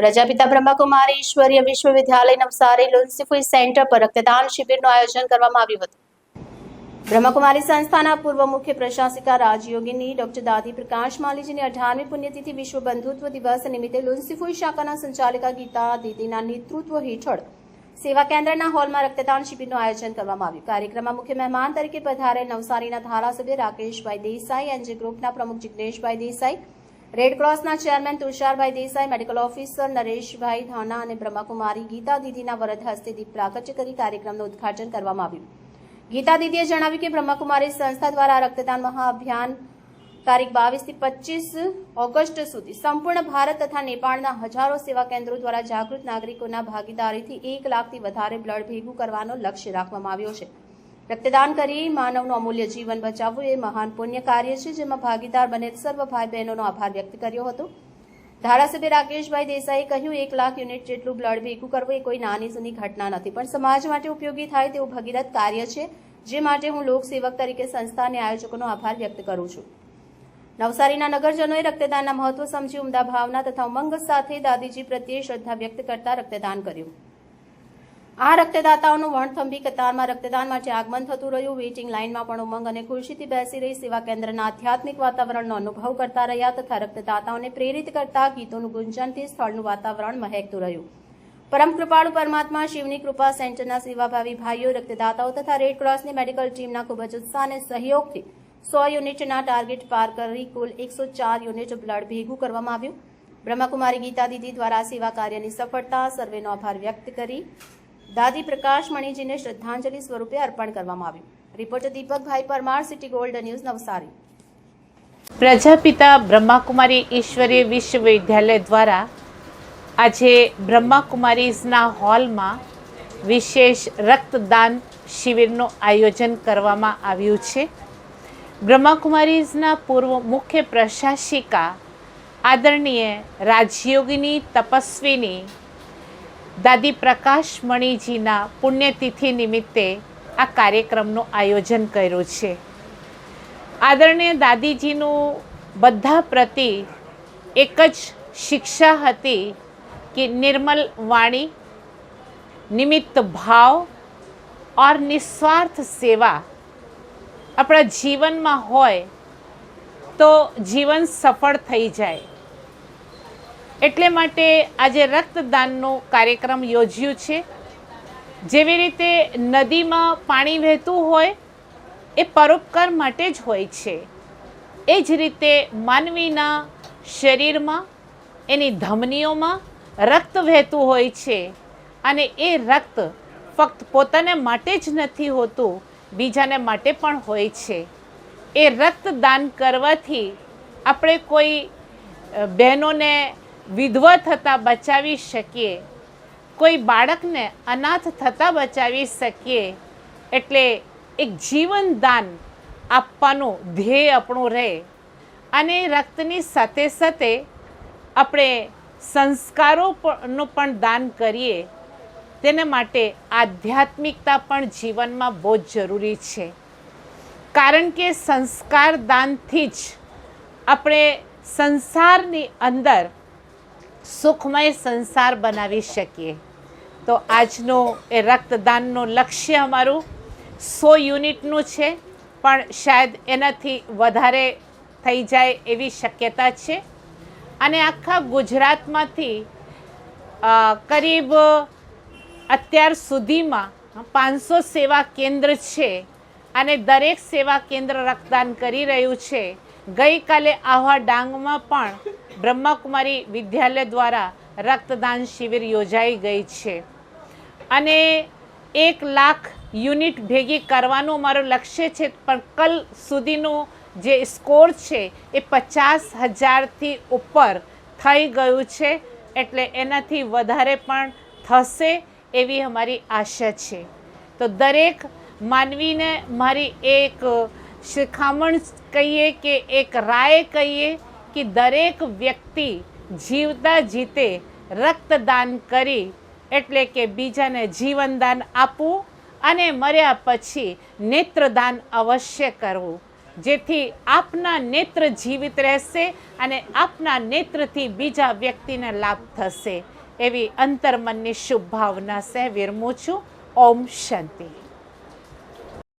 પ્રજાપિતા બ્રહ્મકુમારી ઈશ્વરીય વિશ્વવિદ્યાલય નવસારી લુન્સીફુઈ સેન્ટર પર રક્તદાન શિબિરનું આયોજન કરવામાં આવ્યું હતું. બ્રહ્મકુમારી સંસ્થાના પૂર્વ મુખ્ય પ્રશાસિકા રાજયોગીની ડોક્ટર દાદી પ્રકાશ માલીજીની અઢારમી પુણ્યતિથિ વિશ્વ બંધુત્વ દિવસ નિમિત્તે લુન્સીફુઈ શાખાના સંચાલિકા ગીતા દીદીના નેતૃત્વ હેઠળ સેવા કેન્દ્રના હોલમાં રક્તદાન શિબિરનું આયોજન કરવામાં આવ્યું. કાર્યક્રમમાં મુખ્ય મહેમાન તરીકે પધારેલ નવસારીના ધારાસભ્ય રાકેશભાઈ દેસાઈ, એનજી ગ્રુપના પ્રમુખ Jigneshbhai Desai red ક્રોસના chairman Tusharbhai Desai medical officer Nareshbhai Dhana અને બ્રહ્માકુમારી ગીતા દીદીના વરદ હસ્તે દીપ પ્રાગટ્ય કરી કાર્યક્રમનું ઉદ્ઘાટન કરવામાં આવ્યું. ગીતા દીદીએ જણાવ્યું કે બ્રહ્માકુમારી સંસ્થા દ્વારા રક્તદાન મહાઅભિયાન તારીખ બાવીસથી પચીસ ઓગસ્ટ સુધી સંપૂર્ણ ભારત તથા નેપાળના હજારો સેવા કેન્દ્રો દ્વારા જાગૃત નાગરિકોના ભાગીદારીથી એક લાખથી વધારે બ્લડ ભેગું કરવાનો લક્ષ્ય રાખવામાં આવ્યો છે. રક્તદાન કરી માનવનું અમૂલ્ય જીવન બચાવવું એ મહાન પુણ્ય કાર્ય છે, જેમાં ભાગીદાર બને સર્વ ભાઈ બહેનોનો આભાર વ્યક્ત કર્યો હતો. ધારાસભ્ય રાકેશભાઈ દેસાઈએ કહ્યું, એક લાખ યુનિટ જેટલું બ્લડ ભેગું કરવું એ કોઈ નાની સુની ઘટના નથી, પણ સમાજ માટે ઉપયોગી થાય તેવું ભગીરથ કાર્ય છે, જે માટે હું લોકસેવક તરીકે સંસ્થા અને આયોજકોનો આભાર વ્યક્ત કરું છું. નવસારીના નગરજનોએ રક્તદાનના મહત્વ સમજી ઉમદા ભાવના તથા ઉમંગ સાથે દાદીજી પ્રત્યે શ્રદ્ધા વ્યક્ત કરતા રક્તદાન કર્યું. આ રક્તદાતાઓનું વણથંભી કતારમાં રક્તદાન માટે આગમન થતું રહ્યું, વેઇટિંગ લાઇનમાં પણ ઉમંગ અને ખુરશીથી બેસી રહી સેવા કેન્દ્રના આધ્યાત્મિક વાતાવરણનો અનુભવ કરતા રહ્યા તથા રક્તદાતાઓને પ્રેરિત કરતા ગીતોનું ગુંજનથી સ્થળનું વાતાવરણ મહેકતું રહ્યું. પરમ કૃપાળુ પરમાત્મા, શિવની કૃપા, સેન્ટરના સેવાભાવી ભાઈઓ, રક્તદાતાઓ તથા રેડ ક્રોસની મેડિકલ ટીમના ખૂબ જ ઉત્સાહ અને સહયોગથી સો યુનિટના ટાર્ગેટ પાર કરી કુલ એકસો ચાર યુનિટ બ્લડ ભેગું કરવામાં આવ્યું. બ્રહ્માકુમારી ગીતા દીદી દ્વારા સેવા કાર્યની સફળતા સર્વેનો આભાર વ્યક્ત કરી દાદી પ્રકાશ મણીજીને શ્રદ્ધાંજલિ સ્વરૂપે અર્પણ કરવામાં આવ્યું. Reporter Deepakbhai Parmar, city gold news, Navsari. Prajapita Brahmakumari Ishwariya Vishwavidyalaya દ્વારા આજે બ્રહ્માકુમારીઝના હોલમાં વિશેષ રક્તદાન શિબિરનું આયોજન કરવામાં આવ્યું છે. બ્રહ્માકુમારીઝના પૂર્વ મુખ્ય પ્રશાસિકા આદરણીય રાજયોગીની તપસ્વીની દાદી પ્રકાશ મણીજીના પુણ્યતિથિ નિમિત્તે આ કાર્યક્રમનું આયોજન કર્યું છે. આદરણીય દાદીજીનું બધા પ્રતિ એક જ શિક્ષા હતી કે નિર્મલ વાણી, નિમિત્ત ભાવ ઓર નિસ્વાર્થ સેવા આપણા જીવનમાં હોય તો જીવન સફળ થઈ જાય. એટલે માટે આજે રક્તદાનનો કાર્યક્રમ યોજ્યું છે. જેવી રીતે નદીમાં પાણી વહેતું હોય, એ પરોપકાર માટે જ હોય છે. એ જ રીતે માનવીના શરીરમાં, એની ધમનીઓમાં રક્ત વહેતું હોય છે. અને એ રક્ત ફક્ત પોતાને માટે જ નથી હોતું, બીજાને માટે પણ હોય છે. એ રક્તદાન કરવાથી આપણે કોઈ બહેનોને વિધવા થતાં બચાવી શકીએ. કોઈ બાળકને અનાથ થતાં બચાવી શકીએ. એટલે એક જીવનદાન આપવાનું ધ્યેય આપણું રહે. અને રક્તની સાથે સાથે આપણે સંસ્કારોનું પણ- દાન કરીએ. તેના માટે આધ્યાત્મિકતા પણ જીવનમાં બહુ જ જરૂરી છે. કારણ કે સંસ્કાર દાનથી જ આપણે સંસારની અંદર સુખમય સંસાર બનાવી શકીએ. તો આજનું એ રક્તદાનનું લક્ષ્ય અમારું સો યુનિટનું છે, પણ શાયદ એનાથી વધારે થઈ જાય એવી શક્યતા છે. અને આખા ગુજરાતમાંથી કરીબ અત્યાર સુધીમાં પાંચસો સેવા કેન્દ્ર છે અને દરેક સેવા કેન્દ્ર રક્તદાન કરી રહ્યું છે. ગઈકાલે આહવા ડાંગમાં પણ બ્રહ્માકુમારી વિદ્યાલય દ્વારા રક્તદાન શિબિર યોજાઈ ગઈ છે. અને એક લાખ યુનિટ ભેગી કરવાનું મારું લક્ષ્ય છે, પણ કલ સુધીનું જે સ્કોર છે એ પચાસ હજારથી ઉપર થઈ ગયું છે, એટલે એનાથી વધારે પણ થશે એવી અમારી આશા છે. તો દરેક માનવીને મારી એક શિખામણ કહીએ કે એક રાય કહીએ કે દરેક વ્યક્તિ જીવતા જીતે રક્તદાન કરી એટલે કે બીજાને જીવનદાન આપવું અને મર્યા પછી નેત્રદાન અવશ્ય કરવું. જેથી આપના નેત્ર જીવિત રહેશે અને આપના નેત્રથી બીજા વ્યક્તિને લાભ થશે. એવી અંતર્મનની શુભ ભાવના સે વિરમું છું. ઓમ શાંતિ.